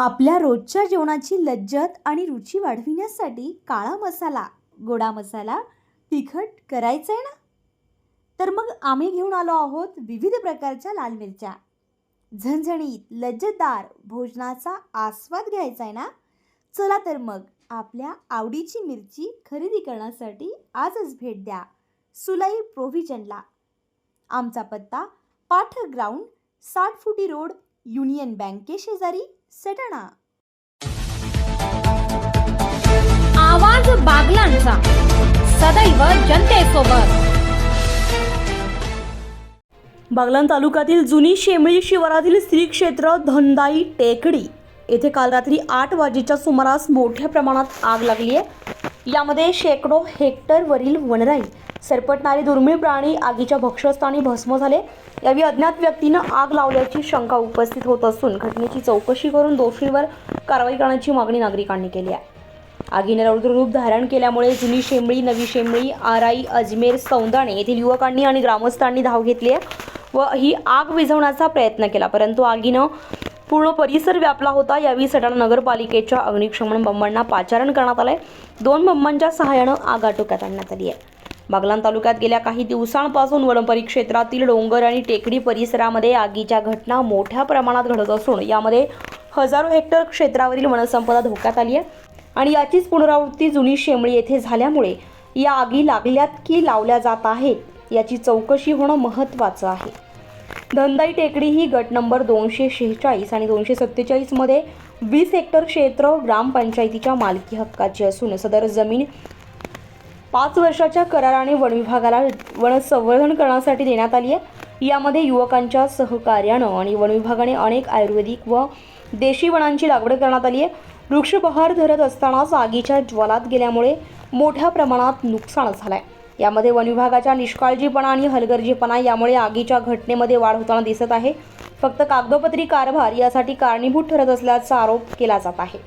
आपल्या रोजच्या जेवणाची लज्जत आणि रुची वाढविण्यासाठी काळा मसाला गोडा मसाला तिखट करायचा आहे ना? तर मग आम्ही घेऊन आलो आहोत विविध प्रकारच्या लाल मिरच्या. झणझणीत लज्जतदार भोजनाचा आस्वाद घ्यायचा आहे ना? चला तर मग आपल्या आवडीची मिरची खरेदी करण्यासाठी आजच भेट द्या. सुलाई प्रोव्हिजनला. आमचा पत्ता पाठक ग्राउंड साठ फुटी रोड युनियन बँके शेजारी सटाणा आवाज बागलांचा. सदैव जनतेसोबत. बागलाण तालुक्यातील जुनी शेमळी शिवारातील श्री क्षेत्र धनदाई टेकडी येथे काल रात्री आठ वाजेच्या सुमारास मोठ्या प्रमाणात आग लागली आहे. यामध्ये शेकडो हेक्टरवरील वनराई सरपटणारे दुर्मिळ प्राणी आगीच्या भक्षस्थानी भस्म झाले. यावेळी अज्ञात व्यक्तीनं आग लावल्याची शंका उपस्थित होत असून घटनेची चौकशी करून दोषींवर कारवाई करण्याची मागणी नागरिकांनी केली आहे. आगीने रौद्ररूप धारण केल्यामुळे जुनी शेंबळी नवी शेंबळी आराई अजमेर सौंदाणे येथील युवकांनी आणि ग्रामस्थांनी धाव घेतली आहे व ही आग विझवण्याचा प्रयत्न केला परंतु आगीनं पूर्ण परिसर व्यापला होता. यावेळी सटाणा नगरपालिकेच्या अग्निशमन बंबांना पाचारण करण्यात आलंय. दोन बंबांच्या सहाय्यानं आग आटोक्यात आणण्यात आली आहे. बागलाण तालुक्यात गेल्या काही दिवसांपासून वनपरी क्षेत्रातील डोंगर आणि टेकडी परिसरामध्ये आगीच्या घटना मोठ्या प्रमाणात घडत असून यामध्ये हजारो हेक्टर क्षेत्रावरील वनसंपदा धोक्यात आली आहे. आणि याचीच पुनरावृत्ती जुनी शेमळी येथे झाल्यामुळे या आगी लागल्यात की लावल्या जात आहेत याची चौकशी होणं महत्त्वाचं आहे. धंदाई टेकडी ही गट नंबर दोनशे शेहेचाळीस आणि दोनशे सत्तेचाळीसमध्ये वीस हेक्टर क्षेत्र ग्रामपंचायतीच्या मालकी हक्काची असून सदर जमीन पाच वर्षाच्या कराराने वन विभागाला वन संवर्धन करण्यासाठी देण्यात आली आहे. यामध्ये युवकांच्या सहकार्यानं आणि वन विभागाने अनेक आयुर्वेदिक व देशी वनांची लागवड करण्यात आली आहे. वृक्षबहार धरत असतानाच आगीच्या ज्वालात गेल्यामुळे मोठ्या प्रमाणात नुकसान झालं आहे यामध्ये वन विभागाच्या निष्काळजीपणा आणि हलगर्जीपणा यामुळे आगीच्या घटनेमध्ये वाढ होताना दिसत आहे. फक्त कागदोपत्री कारभार यासाठी कारणीभूत ठरत असल्याचा आरोप केला जात आहे.